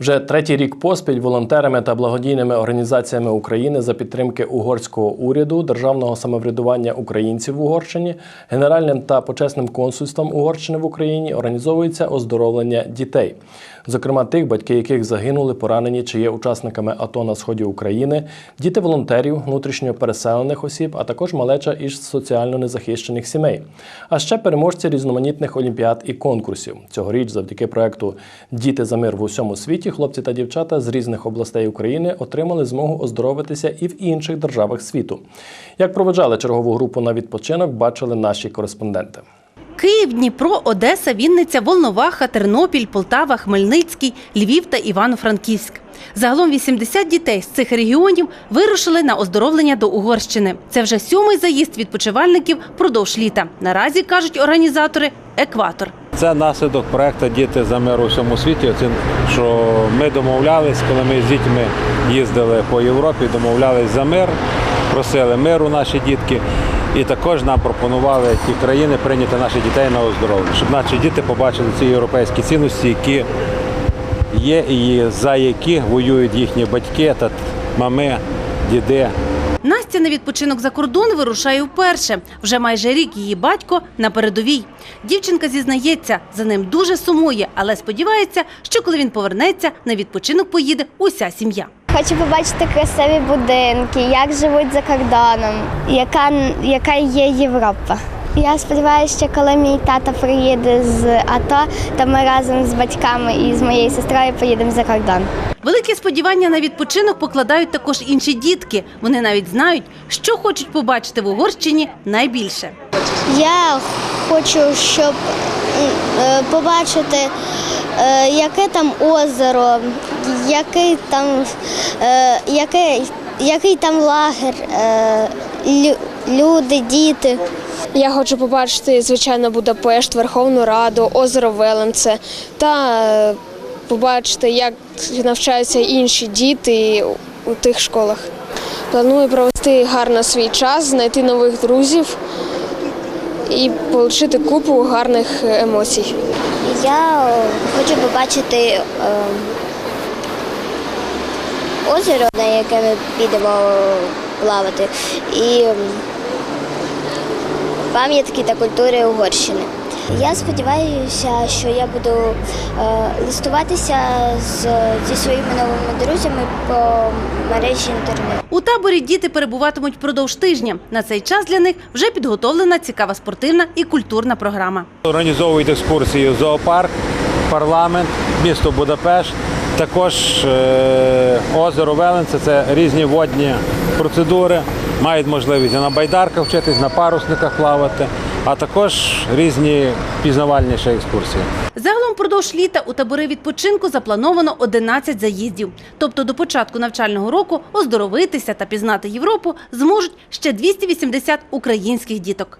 Вже третій рік поспіль волонтерами та благодійними організаціями України за підтримки угорського уряду, державного самоврядування українців в Угорщині, генеральним та почесним консульством Угорщини в Україні організовується оздоровлення дітей, зокрема тих, батьки яких загинули, поранені чи є учасниками АТО на сході України, діти волонтерів, внутрішньо переселених осіб, а також малеча із соціально незахищених сімей, а ще переможці різноманітних олімпіад і конкурсів. Цьогоріч, завдяки проекту Діти за мир в усьому світі, хлопці та дівчата з різних областей України отримали змогу оздоровитися і в інших державах світу. Як проведжали чергову групу на відпочинок, бачили наші кореспонденти. Київ, Дніпро, Одеса, Вінниця, Волноваха, Тернопіль, Полтава, Хмельницький, Львів та Івано-Франківськ. Загалом 80 дітей з цих регіонів вирушили на оздоровлення до Угорщини. Це вже сьомий заїзд відпочивальників продовж літа. Наразі кажуть організатори екватор. Це наслідок проекту Діти за мир у всьому світі. Це що ми домовлялись, коли ми з дітьми їздили по Європі, домовлялись за мир, просили миру наші дітки. І також нам пропонували ті країни прийняти наших дітей на оздоровлення, щоб наші діти побачили ці європейські цінності, які є і за які воюють їхні батьки та мами, діди. Настя на відпочинок за кордон вирушає вперше. Вже майже рік її батько на передовій. Дівчинка зізнається, за ним дуже сумує, але сподівається, що коли він повернеться, на відпочинок поїде уся сім'я. Хочу побачити красиві будинки, як живуть за кордоном, яка, яка є Європа. Я сподіваюся, що коли мій тато приїде з АТО, то ми разом з батьками і з моєю сестрою поїдемо за кордон. Великі сподівання на відпочинок покладають також інші дітки. Вони навіть знають, що хочуть побачити в Угорщині найбільше. Я хочу, щоб е, побачити, яке там озеро, який там, е, який, який там лагер, е, люди, діти. Я хочу побачити, звичайно, Будапешт, Верховну Раду, озеро Веленце та е, побачити, як навчаються інші діти у тих школах. Планую провести гарно свій час, знайти нових друзів і отримати купу гарних емоцій. Я хочу побачити е, озеро, на яке ми підемо плавати, і пам'ятки та культури Угорщини. Я сподіваюся, що я буду е, листуватися з, зі своїми новими друзями по мережі інтернет. У таборі діти перебуватимуть впродовж тижня. На цей час для них вже підготовлена цікава спортивна і культурна програма. Організовують екскурсії в зоопарк, парламент, місто Будапешт. Також е, озеро Веленце це різні водні процедури. Мають можливість на байдарках вчитись, на парусниках плавати, а також різні пізнавальніші екскурсії. Загалом впродовж літа у табори відпочинку заплановано 11 заїздів. Тобто до початку навчального року оздоровитися та пізнати Європу зможуть ще 280 українських діток.